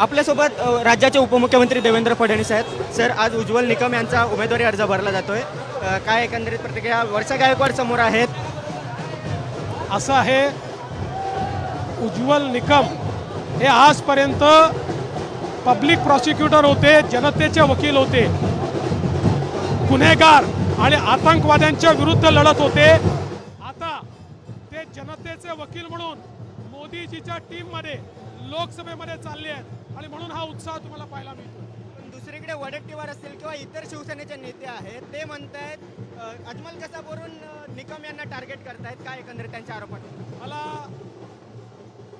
आपल्यासोबत राज्याचे उपमुख्यमंत्री देवेंद्र फडणवीस आहेत. सर आज उज्ज्वल निकम यांचा उमेदवारी अर्ज भरला जातोय. काय एकंदरीत प्रतिक्रिया? वर्षा गायकवाड समोर आहेत. असं आहे उज्ज्वल निकम हे आजपर्यंत पब्लिक प्रॉसिक्युटर होते जनतेचे वकील होते. गुन्हेगार आणि आतंकवाद्यांच्या विरुद्ध लढत होते. आता ते जनतेचे वकील म्हणून मोदीजीच्या टीममध्ये लोकसभेमध्ये चालले आहेत. आणि म्हणून हा उत्साह तुम्हाला पाहायला मिळतो पण दुसरीकडे वडट्टीवार असतील किंवा इतर शिवसेनेचे नेते आहेत ते म्हणतायत अ, अजमल कसाबवरून निकम यांना टार्गेट करतायत. काय एकंदरीत त्यांच्या आरोपात? मला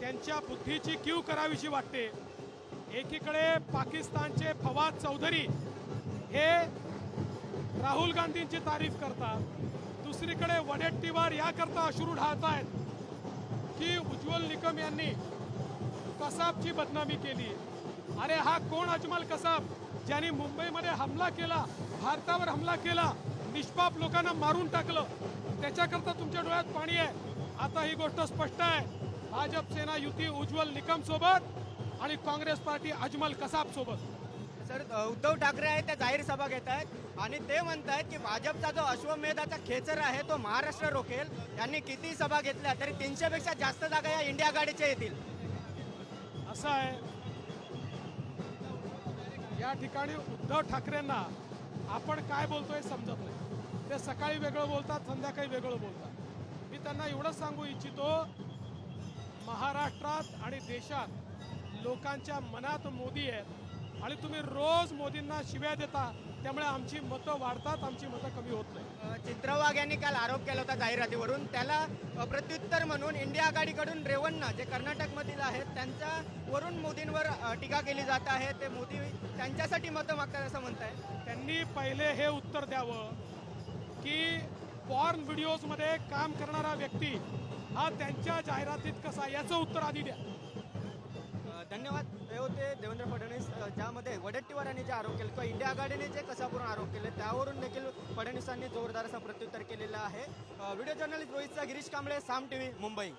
त्यांच्या बुद्धीची कीव करावीशी वाटते. एकीकडे पाकिस्तानचे फवाद चौधरी हे राहुल गांधींची तारीफ करतात. दुसरीकडे वडेट्टीवार याकरता अश्रू ढाळतायत की उज्ज्वल निकम यांनी कसाबची बदनामी केली. अरे हा कोण अजमल कसाब? ज्यांनी मुंबईमध्ये हमला केला भारतावर हमला केला निष्पाप लोकांना मारून टाकलं. त्याच्याकरता तुमच्या डोळ्यात पाणी आहे. आता ही गोष्ट स्पष्ट आहे. भाजप सेना युती उज्ज्वल निकम सोबत आणि काँग्रेस पार्टी अजमल कसाब सोबत. सर उद्धव ठाकरे आहेत त्या जाहीर सभा घेत आहेत आणि ते म्हणत आहेत की भाजपचा जो अश्वमेधाचा खेचर आहे तो महाराष्ट्र रोखेल. यांनी किती सभा घेतल्या तरी तीनशे पेक्षा जास्त जागा या इंडिया गाडीच्या येतील. असं आहे. या ठिकाणी उद्धव ठाकरेंना आपण काय बोलतोय समजत नाही. ते सकाळी वेगळं बोलतात संध्याकाळी वेगळं बोलतात. मी त्यांना एवढंच सांगू इच्छितो महाराष्ट्रात आणि देशात लोकांच्या मनात मोदी आहेत आणि तुम्ही रोज मोदींना शिव्या देता त्यामुळे आमची मतं वाढतात आमची मतं कमी होत नाही. अ, चित्रा वाघ यांनी काल आरोप केला होता जाहिरातीवरून त्याला प्रत्युत्तर म्हणून इंडिया आघाडीकडून रेवण्णा जे कर्नाटकमधील आहेत त्यांच्यावरून मोदींवर अ, टीका केली जात आहे. ते मोदी त्यांच्यासाठी मतं मागतात असं म्हणताय. त्यांनी पहिले हे उत्तर द्यावं की पॉर्न व्हिडिओजमध्ये काम करणारा व्यक्ती हा त्यांच्या जाहिरातीत कसा याचं उत्तर आधी द्या. होते. देवेंद्र फडणवीस ज्यामध्ये वडेट्टीवारांनी जे आरोप केले किंवा इंडिया आघाडीने जे कसापुरून आरोप केले त्यावरून देखील फडणवीसांनी जोरदार असं प्रत्युत्तर केलेलं आहे. व्हिडिओ जर्नलिस्ट रोहितचा गिरीश कांबळे साम टी व्ही मुंबई.